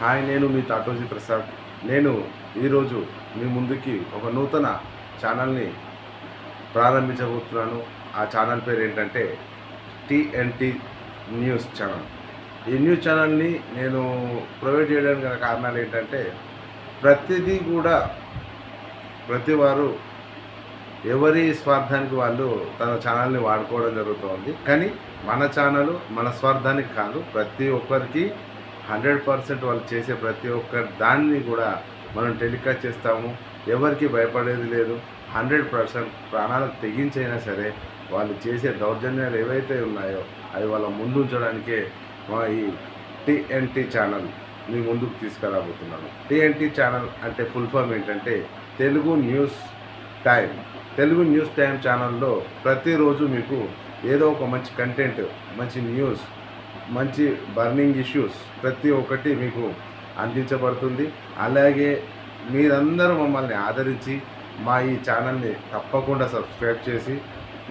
Hi నేను మీ తాటోజీ ప్రసాద్. నేను ఈరోజు మీ ముందుకి ఒక నూతన ఛానల్ని ప్రారంభించబోతున్నాను. ఆ ఛానల్ పేరు ఏంటంటే టీఎన్టీ న్యూస్ ఛానల్. ఈ న్యూస్ ఛానల్ని నేను ప్రొవైడ్ చేయడానికి గల కారణాలు ఏంటంటే ప్రతిదీ కూడా ప్రతి వారు ఎవరి స్వార్థానికి వాళ్ళు తన ఛానల్ని వాడుకోవడం జరుగుతుంది. కానీ మన ఛానల్ మన స్వార్థానికి కాదు ప్రతి ఒక్కరికి హండ్రెడ్ పర్సెంట్ వాళ్ళు చేసే ప్రతి ఒక్క దాన్ని కూడా మనం టెలికాస్ట్ చేస్తాము. ఎవరికి భయపడేది లేదు. హండ్రెడ్ పర్సెంట్ ప్రాణాలకు తెగించైనా సరే వాళ్ళు చేసే దౌర్జన్యాలు ఏవైతే ఉన్నాయో అవి వాళ్ళ ముందుంచడానికే మా ఈ టీఎన్టీ ఛానల్ మీ ముందుకు తీసుకురాబోతున్నాను. టీఎన్టీ ఛానల్ అంటే ఫుల్ ఫామ్ ఏంటంటే Telugu news time Telugu news time ఛానల్లో ప్రతిరోజు మీకు ఏదో ఒక మంచి కంటెంట్ మంచి న్యూస్ మంచి బర్నింగ్ ఇష్యూస్ ప్రతి ఒక్కటి మీకు అందించబడుతుంది. అలాగే మీరందరూ మమ్మల్ని ఆదరించి మా ఈ ఛానల్ని తప్పకుండా సబ్స్క్రైబ్ చేసి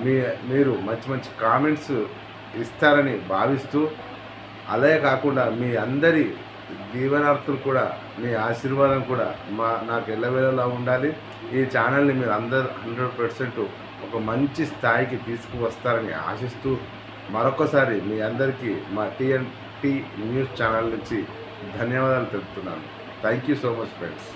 మీ మీరు మంచి మంచి కామెంట్స్ ఇస్తారని భావిస్తూ అలాగే కాకుండా మీ అందరి జీవనార్థులు కూడా మీ ఆశీర్వాదం కూడా మా నాకు ఎల్లవేళలా ఉండాలి. ఈ ఛానల్ని మీరు అందరు హండ్రెడ్ పర్సెంట్ ఒక మంచి స్థాయికి తీసుకువస్తారని ఆశిస్తూ మరొకసారి మీ అందరికీ మా టీఎన్టీ న్యూస్ ఛానల్ నుంచి ధన్యవాదాలు తెలుపుతున్నాను. Thank you so much friends